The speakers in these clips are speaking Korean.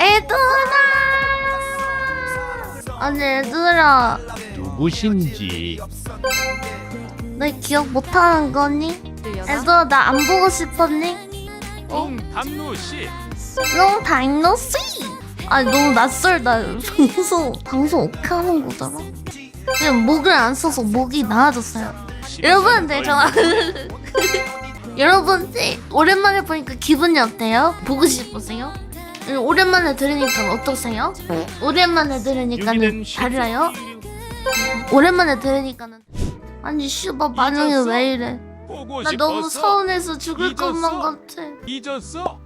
애들아 아니 애들아 누구신지. 너 기억 못하는 거니? 애들아 나? 안 보고 싶었니? 응 담루 씨. 너무 다이노스 아니 너무 낯설다 방송 방송 어떻게 하는 거더라 그냥 목을 안 써서 목이 나아졌어요 여러분들 저 여러분들 오랜만에 보니까 기분이 어때요? 보고 싶으세요? 음, 오랜만에 들으니까 어떠세요? 오랜만에 들으니까는 달라요? 오랜만에 들으니까는 아니 씨발 반응이 왜 이래 나 너무 서운해서 죽을? 것만 같아 잊었어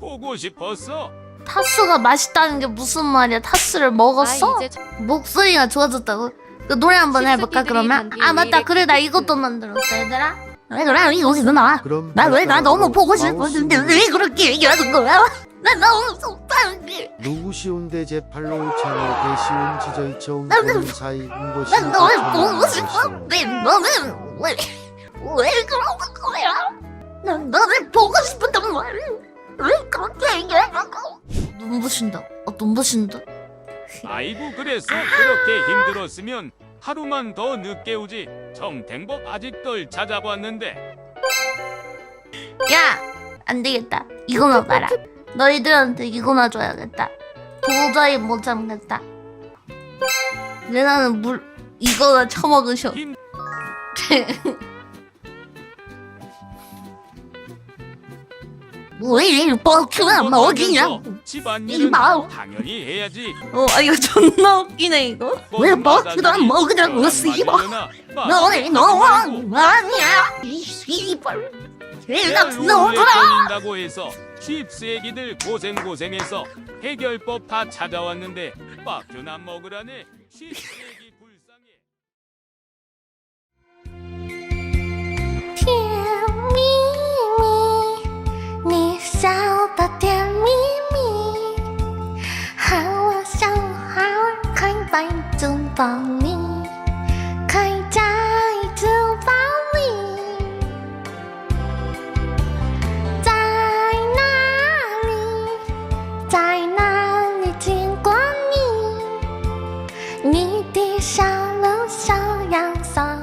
보고 싶었어 타스가 맛있다는 게 무슨 말이야 타스를 먹었어? 아, 목소리가 좋아졌다고? 그 노래 한번 해볼까 그러면? 아 맞다. 그래 나 그- 이것도 만들었어 얘들아. 왜 그래? 이거 이거 나와? 그럼 나왜나 너무 보고 싶었는데 마우스는 왜 그렇게 얘기하는 거야? 나 너무 속상해. 누구시운데 제 팔로우 채널 개시운 지저이청 난- 보는 사이 인것이 난 너를 보고 싶었는데 너는 왜, 왜 그러는 거야? 난 너를 보고 싶었단 말이야. 왜 그렇게 얘기하냐고 눈부신다. 어 눈부신다 아이고 그래서 그렇게 힘들었으면 하루만 더 늦게 오지 정탱법 아직 덜 찾아봤는데 야! 안 되겠다. 이거나 봐라. 너희들한테 이거나 줘야겠다. 도저히 못 참겠다. 레나는 물, 이거나 처먹으셔. 힘 왜 버큐나 먹이냐? 집안일은 이마우. 당연히 해야지 어, 아, 이거 존나 웃기네, 이거. 왜안 먹으냐고, 씨발. 너네, 너, 아니야. 이 씨발. 개 같은 놈들아! 걸린다고 해서 칩스애기들 고생 고생해서 해결법 다 찾아왔는데 빡큐나 먹으라네 칩스애기 在城堡里开在城堡里在哪里？在哪里见过你？你的小容像阳光